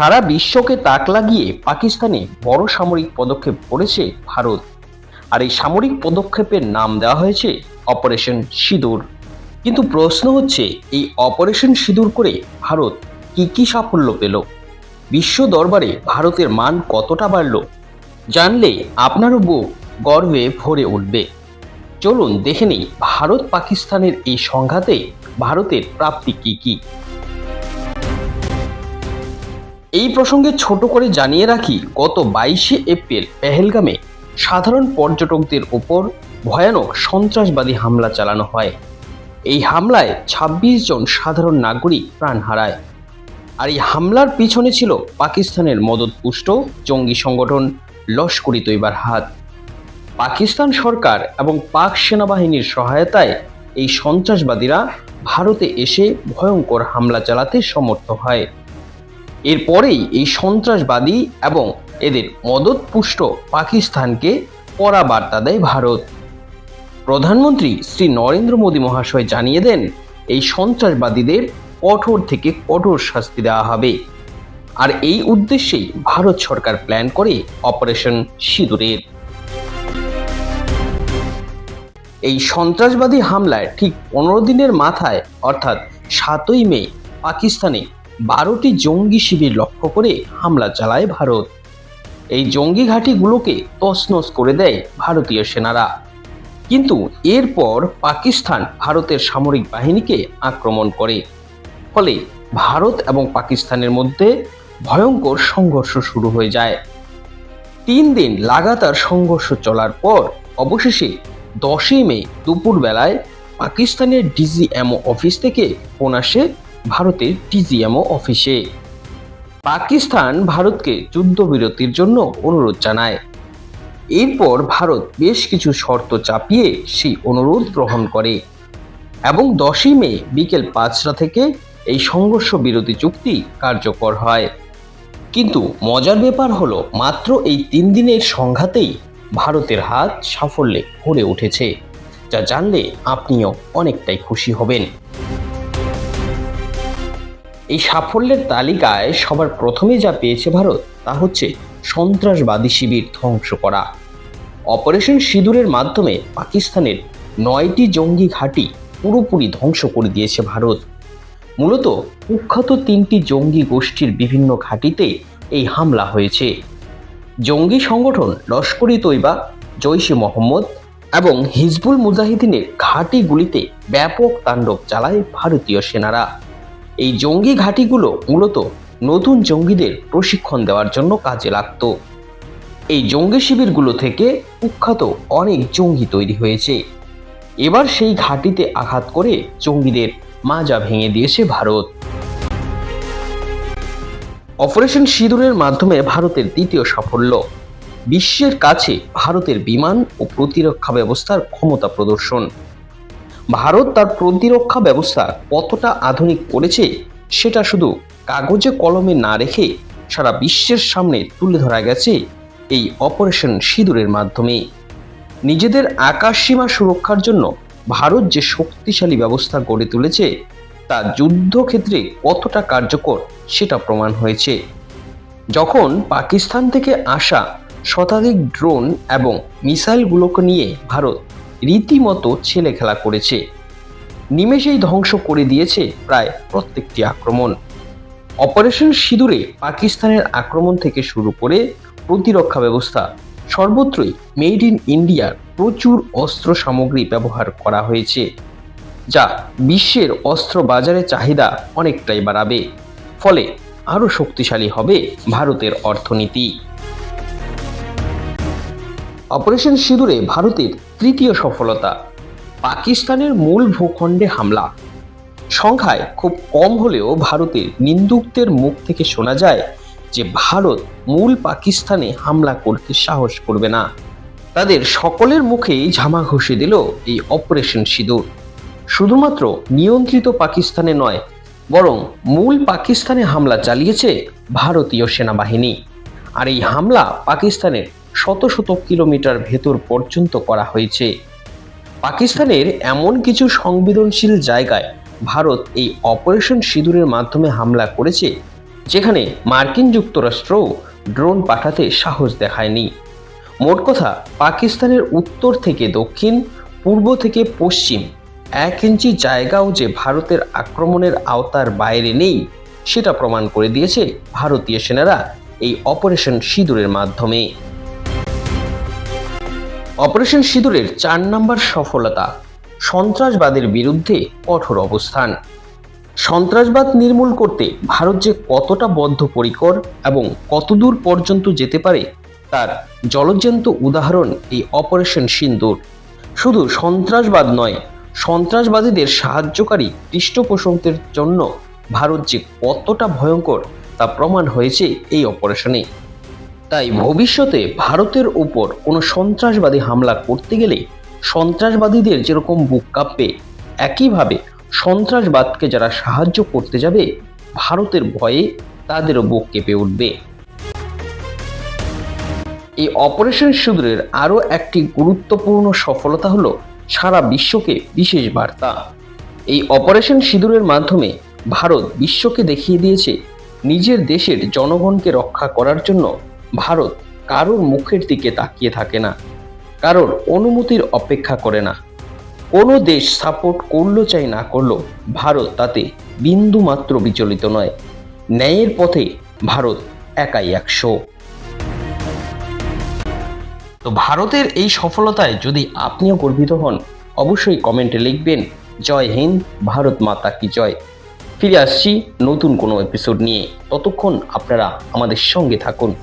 সারা বিশ্বকে তাক লাগিয়ে পাকিস্তানে বড় সামরিক পদক্ষেপ করেছে ভারত। আর এই সামরিক পদক্ষেপের নাম দেওয়া হয়েছে অপারেশন সিঁদুর। কিন্তু প্রশ্ন হচ্ছে, এই অপারেশন সিঁদুর করে ভারত কি কি সাফল্য পেল? বিশ্ব দরবারে ভারতের মান কতটা বাড়ল? জানলে আপনারও বুক গর্বে ভরে উঠবে। চলুন দেখে নিই ভারত পাকিস্তানের এই সংঘাতে ভারতের প্রাপ্তি কি কি? এই প্রসঙ্গে ছোট করে জানিয়ে রাখি, গত বাইশে এপ্রিল পেহেলগামে সাধারণ পর্যটকদের ওপর ভয়ানক সন্ত্রাসবাদী হামলা চালানো হয়। এই হামলায় ২৬ জন সাধারণ নাগরিক প্রাণ হারায়। আর এই হামলার পিছনে ছিল পাকিস্তানের মদতপুষ্ট জঙ্গি সংগঠন লস্করি তৈবার হাত। পাকিস্তান সরকার এবং পাক সেনাবাহিনীর সহায়তায় এই সন্ত্রাসবাদীরা ভারতে এসে ভয়ঙ্কর হামলা চালাতে সমর্থ হয়। এরপরেই এই সন্ত্রাসবাদী এবং এদের মদতপুষ্ট পাকিস্তানকে কড়া বার্তা দেয় ভারত। প্রধানমন্ত্রী শ্রী নরেন্দ্র মোদী মহাশয় জানিয়ে দেন, এই সন্ত্রাসবাদীদের কঠোর থেকে কঠোর শাস্তি দেওয়া হবে। আর এই উদ্দেশ্যেই ভারত সরকার প্ল্যান করে অপারেশন সিঁদুরের। এই সন্ত্রাসবাদী হামলায় ঠিক পনেরো দিনের মাথায়, অর্থাৎ সাতই মে, পাকিস্তানে বারোটি জঙ্গি শিবির লক্ষ্য করে হামলা চালায় ভারত। এই জঙ্গি ঘাঁটিগুলোকে তছনছ করে দেয় ভারতীয় সেনারা। কিন্তু এরপর পাকিস্তান ভারতের সামরিক বাহিনীকে আক্রমণ করে। ফলে ভারত এবং পাকিস্তানের মধ্যে ভয়ঙ্কর সংঘর্ষ শুরু হয়ে যায়। তিন দিন লাগাতার সংঘর্ষ চলার পর অবশেষে দশই মে দুপুরবেলায় পাকিস্তানের ডিজিএমও অফিস থেকে ফোন আসে ভারতের ডিজিএমও অফিসে। পাকিস্তান ভারতকে যুদ্ধবিরতির জন্য অনুরোধ জানায়। এরপর ভারত বেশ কিছু শর্ত চাপিয়ে সেই অনুরোধ গ্রহণ করে। এবং দশই মে বিকেল পাঁচটা থেকে এই সংঘর্ষ বিরতি চুক্তি কার্যকর হয়। কিন্তু মজার ব্যাপার হলো, মাত্র এই তিন দিনের সংঘাতেই ভারতের হাত সাফল্যে ভরে উঠেছে, যা জানলে আপনিও অনেকটাই খুশি হবেন। এই সাফল্যের তালিকায় সবার প্রথমে যা পেয়েছে ভারত, তা হচ্ছে সন্ত্রাসবাদী শিবির ধ্বংস করা। অপারেশন সিঁদুরের মাধ্যমে পাকিস্তানের নয়টি জঙ্গি ঘাঁটি পুরোপুরি ধ্বংস করে দিয়েছে ভারত। মূলত কুখ্যাত তিনটি জঙ্গি গোষ্ঠীর বিভিন্ন ঘাঁটিতে এই হামলা হয়েছে। জঙ্গি সংগঠন লস্করি তৈবা জৈশে মোহাম্মদ এবং হিজবুল মুজাহিদিনের ঘাঁটিগুলিতে ব্যাপক তাণ্ডব চালায় ভারতীয় সেনারা। এই জঙ্গি ঘাঁটিগুলো মূলত নতুন জঙ্গিদের প্রশিক্ষণ দেওয়ার জন্য কাজে লাগত। এই জঙ্গি শিবিরগুলো থেকে কুখ্যাত অনেক জঙ্গি তৈরি হয়েছে। এবার সেই ঘাঁটিতে আঘাত করে জঙ্গিদের মাজা ভেঙে দিয়েছে ভারত। অপারেশন সিঁদুরের মাধ্যমে ভারতের দ্বিতীয় সাফল্য। বিশ্বের কাছে ভারতের বিমান ও প্রতিরক্ষা ব্যবস্থার ক্ষমতা প্রদর্শন। ভারত তার প্রতিরক্ষা ব্যবস্থা কতটা আধুনিক করেছে সেটা শুধু কাগজে কলমে না রেখে সারা বিশ্বের সামনে তুলে ধরা গেছে এই অপারেশন সিঁদুরের মাধ্যমে। নিজেদের আকাশ সীমা সুরক্ষার জন্য ভারত যে শক্তিশালী ব্যবস্থা গড়ে তুলেছে, তা যুদ্ধক্ষেত্রে কতটা কার্যকর সেটা প্রমাণ হয়েছে। যখন পাকিস্তান থেকে আসা শতাধিক ড্রোন এবং মিসাইলগুলোকে নিয়ে ভারত রীতিমতো ছেলে খেলা করেছে। নিমেষেই ধ্বংস করে দিয়েছে প্রায় প্রত্যেকটি আক্রমণ। অপারেশন সিঁদুরে পাকিস্তানের আক্রমণ থেকে শুরু করে প্রতিরক্ষা ব্যবস্থা, সর্বত্রই মেড ইন ইন্ডিয়ার প্রচুর অস্ত্র সামগ্রী ব্যবহার করা হয়েছে, যা বিশ্বের অস্ত্র বাজারে চাহিদা অনেকটাই বাড়াবে। ফলে আরও শক্তিশালী হবে ভারতের অর্থনীতি। অপারেশন সিঁদুরে ভারতের তৃতীয় সফলতা। পাকিস্তানের মূল ভূখণ্ডে হামলা। সংখ্যায় খুব কম হলেও ভারতের নিন্দুকদের মুখ থেকে শোনা যায় যে ভারত মূল পাকিস্তানে হামলা করতে সাহস করবে না। তাদের সকলের মুখেই ঝামা ঘষে দিল এই অপারেশন সিঁদুর। শুধুমাত্র নিয়ন্ত্রিত পাকিস্তানে নয়, বরং মূল পাকিস্তানে হামলা চালিয়েছে ভারতীয় সেনাবাহিনী। আর এই হামলা পাকিস্তানের শত শত কিলোমিটার ভেতর পর্যন্ত করা হয়েছে। পাকিস্তানের এমন কিছু সংবেদনশীল জায়গায় ভারত এই অপারেশন সিঁদুরের মাধ্যমে হামলা করেছে, যেখানে মার্কিন যুক্তরাষ্ট্র ড্রোন পাঠাতে সাহস দেখায়নি। মোট কথা, পাকিস্তানের উত্তর থেকে দক্ষিণ, পূর্ব থেকে পশ্চিম এক ইঞ্চি জায়গাও যে ভারতের আক্রমণের আওতার বাইরে নেই, সেটা প্রমাণ করে দিয়েছে ভারতীয় সেনারা এই অপারেশন সিঁদুরের মাধ্যমে। অপারেশন সিঁদুরের চার নম্বর সফলতা, সন্ত্রাসবাদের বিরুদ্ধে কঠোর অবস্থান। সন্ত্রাসবাদ নির্মূল করতে ভারত যে কতটা বদ্ধপরিকর এবং কতদূর পর্যন্ত যেতে পারে, তার জলজ্যান্ত উদাহরণ এই অপারেশন সিন্দুর শুধু সন্ত্রাসবাদ নয়, সন্ত্রাসবাদীদের সাহায্যকারী পৃষ্ঠপোষকদের জন্য ভারত যে কতটা ভয়ঙ্কর তা প্রমাণ হয়েছে এই অপারেশনে। তাই ভবিষ্যতে ভারতের উপর কোনো সন্ত্রাসবাদী হামলা করতে গেলে সন্ত্রাসবাদীদের যেরকম বুক কাঁপবে, একইভাবে সন্ত্রাসবাদকে যারা সাহায্য করতে যাবে, ভারতের ভয়ে তাদেরও বুক কেঁপে উঠবে। এই অপারেশন সুদূরের আরও একটি গুরুত্বপূর্ণ সফলতা হলো সারা বিশ্বকে বিশেষ বার্তা। এই অপারেশন সিঁদুরের মাধ্যমে ভারত বিশ্বকে দেখিয়ে দিয়েছে, নিজের দেশের জনগণকে রক্ষা করার জন্য ভারত কারোর মুখের দিকে তাকিয়ে থাকে না, কারোর অনুমতির অপেক্ষা করে না। কোনো দেশ সাপোর্ট করল চাই না করল, ভারত তাতে বিন্দু মাত্র বিচলিত নয়। ন্যায়ের পথে ভারত একাই একশো। তো ভারতের এই সফলতায় যদি আপনিও গর্বিত হন, অবশ্যই কমেন্টে লিখবেন, জয় হিন্দ, ভারত মাতা কি জয়। ফিরে আসছি নতুন কোনো এপিসোড নিয়ে। ততক্ষণ আপনারা আমাদের সঙ্গে থাকুন।